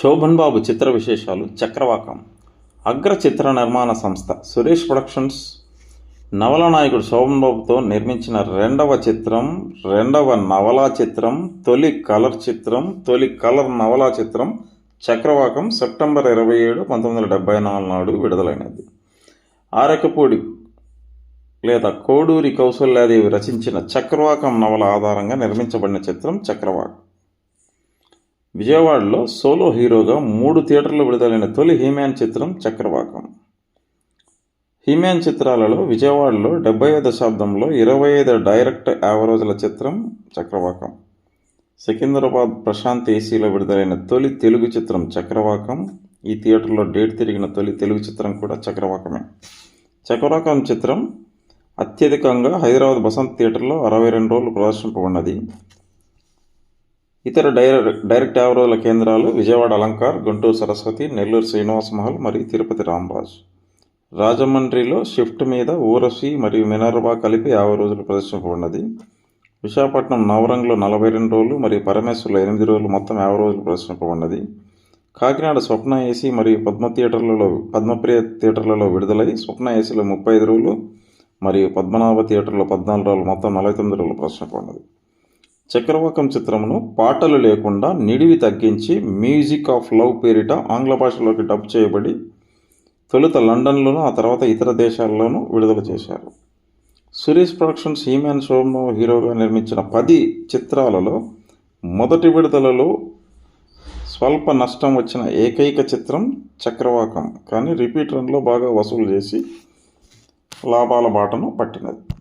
శోభన్ బాబు చిత్ర విశేషాలు చక్రవాకం. అగ్ర చిత్ర నిర్మాణ సంస్థ సురేష్ ప్రొడక్షన్స్. నవల నాయకుడు శోభన్ బాబుతో నిర్మించిన రెండవ చిత్రం రెండవ నవలా చిత్రం తొలి కలర్ చిత్రం తొలి కలర్ నవలా చిత్రం చక్రవాకం సెప్టెంబర్ ఇరవై ఏడు పంతొమ్మిది వందల డెబ్బై నాలుగు నాడు విడుదలైనది. ఆరకపూడి లేదా కోడూరి కౌశల్యాదేవి రచించిన చక్రవాకం నవల ఆధారంగా నిర్మించబడిన చిత్రం చక్రవాకం. విజయవాడలో సోలో హీరోగా మూడు థియేటర్లు విడుదలైన తొలి హీమ్యాన్ చిత్రం చక్రవాకం. హీమ్యాన్ చిత్రాలలో విజయవాడలో డెబ్బై దశాబ్దంలో ఇరవై ఐదు డైరెక్ట్ యావరేజ్ల చిత్రం చక్రవాకం. సికింద్రాబాద్ ప్రశాంత్ ఏసీలో విడుదలైన తొలి తెలుగు చిత్రం చక్రవాకం. ఈ థియేటర్లో డేట్ తిరిగిన తొలి తెలుగు చిత్రం కూడా చక్రవాకమే. చక్రవాకం చిత్రం అత్యధికంగా హైదరాబాద్ బసంత్ థియేటర్లో అరవై రెండు రోజులు ప్రదర్శింపబడినది. ఇతర డైరెక్ట్ డైరెక్ట్ యావరేజ్ల కేంద్రాలు విజయవాడ అలంకార్ గుంటూరు సరస్వతి నెల్లూరు శ్రీనివాస మహల్ మరియు తిరుపతి రామరాజు రాజమండ్రిలో షిఫ్ట్ మీద ఊరసి మరియు మినర్వా కలిపి యాభై రోజులు ప్రదర్శింపబడినది. విశాఖపట్నం నవరంగ్లో నలభై రెండు రోజులు మరియు పరమేశ్వర్లో ఎనిమిది రోజులు మొత్తం యాభై రోజులు ప్రదర్శింపబడినది. కాకినాడ స్వప్న ఏసీ మరియు పద్మ థియేటర్లలో పద్మప్రియ థియేటర్లలో విడుదలై స్వప్న ఏసీలో ముప్పై ఐదు రోజులు మరియు పద్మనాభ థియేటర్లో పద్నాలుగు రోజులు మొత్తం నలభై తొమ్మిది రోజులు ప్రదర్శింపబడినది. చక్రవాకం చిత్రమును పాటలు లేకుండా నిడివి తగ్గించి మ్యూజిక్ ఆఫ్ లవ్ పేరిట ఆంగ్ల భాషలోకి డబ్ చేయబడి తొలుత లండన్లోనూ ఆ తర్వాత ఇతర దేశాల్లోనూ విడుదల చేశారు. సురేష్ ప్రొడక్షన్స్ హీమ్యాన్ షోను హీరోగా నిర్మించిన పది చిత్రాలలో మొదటి విడుదలలో స్వల్ప నష్టం వచ్చిన ఏకైక చిత్రం చక్రవాకం. కానీ రిపీట్ రన్లో బాగా వసూలు చేసి లాభాల బాటను పట్టినది.